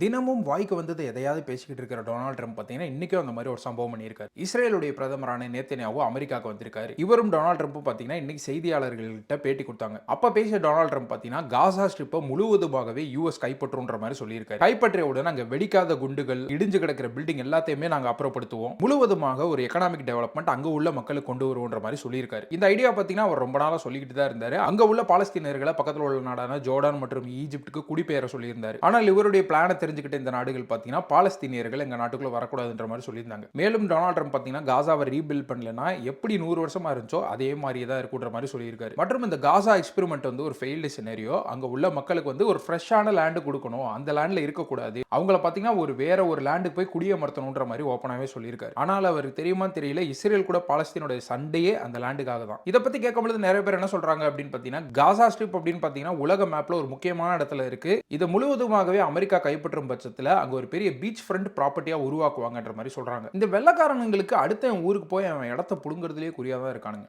தினமும் வாய்க்கு வந்தது எதையாவது பேசிக்கிட்டு இருக்கிற டொனால்ட் ட்ரம்ப் பார்த்தீங்கன்னா இன்னைக்கும் அந்த மாதிரி ஒரு சம்பவம் பண்ணியிருக்காரு. இஸ்ரேலுடைய பிரதமரான நேத்தனியாவும் அமெரிக்காவுக்கு வந்திருக்காரு. இவரும் டொனால்ட் ட்ரம்ப் பார்த்தீங்கன்னா இன்னைக்கு செய்தியாளர்கள்கிட்ட பேட்டி கொடுத்தாங்க. அப்போ பேசிய டொனால்ட் ட்ரம்ப் பார்த்தீங்கன்னா காசா ஸ்ட்ரிப்பை முழுவதுமாகவே யூஎஸ் கைப்பற்றுன்ற மாதிரி சொல்லியிருக்காரு. கைப்பற்றிய உடனே அங்க வெடிக்காத குண்டுகள் இடிஞ்சு கிடக்கிற பில்டிங் எல்லாத்தையுமே நாங்கள் அப்புறப்படுத்துவோம். முழுவதுமாக ஒரு எக்கனாமிக் டெவலப்மெண்ட் அங்கே உள்ள மக்களுக்கு கொண்டு வருவோன்ற மாதிரி சொல்லியிருக்காரு. இந்த ஐடியா பார்த்தீங்கன்னா அவர் ரொம்ப நாளாக சொல்லிக்கிட்டு தான் இருந்தார். அங்கே உள்ள பாலஸ்தீனர்களை பக்கத்தில் உள்ள நாடான ஜோர்டான் மற்றும் ஈஜிப்டுக்கு குடிபெயர சொல்லியிருந்தார். ஆனால் இவருடைய பிளானை தெரிஞ்சுக்கிட்ட இந்த நாடுகள் பார்த்தீங்கன்னா பாலஸ்தீனியர்கள் எங்க நாட்டுக்குள்ள வரக்கூடாதுன்ற மாதிரி சொல்லியிருந்தாங்க. மேலும் டொனால்ட் ட்ரம்ப் பார்த்தீங்கன்னா காசாவை ரீபில்ட் பண்ணலனா எப்படி நூறு வருஷமா இருந்துச்சோ அதே மாதிரியே தான் இருக்குன்ற மாதிரி சொல்லியிருக்காரு. மற்றும் இந்த காசா எக்ஸ்பெரிமெண்ட் வந்து ஒரு ஃபெயில்டு சினரியோ அங்க உள்ள மக்களுக்கு வந்து ஒரு ஃப்ரெஷ்ஷான லேண்டு கொடுக்கணும். அந்த லேண்டில் இருக்கக்கூடாது. அவங்கள பார்த்தீங்கன்னா ஒரு வேற ஒரு லேண்டுக்கு போய் குடியமர்த்தணுன்ற மாதிரி ஓப்பனாகவே சொல்லியிருக்காரு. ஆனால் அவருக்கு தெரியுமா தெரியல. இஸ்ரேல் கூட பாலஸ்தீனோட சண்டையே அந்த லேண்டுக்காக தான். இதை பத்தி கேட்கும்போது நிறைய பேர் என்ன சொல்றாங்க அப்படின்னு பார்த்தீங்கன்னா காசா ஸ்ட்ரிப் அப்படின்னு பார்த்தீங்கன்னா உலக மேப்பில் ஒரு முக்கியமான இடத்துல இருக்கு. இது முழுவதுமாகவே அமெரிக்கா கைப்பற்ற கைப்பற்றும் பட்சத்தில் அங்கே ஒரு பெரிய பீச் ஃப்ரண்ட் ப்ராப்பர்ட்டியாக உருவாக்குவாங்கன்ற மாதிரி சொல்கிறாங்க இந்த வெள்ளக்காரனுங்களுக்கு அடுத்த ஊருக்கு போய் அவன் இடத்த புடுங்குறதுலேயே குறியாக தான் இருக்கானுங்க.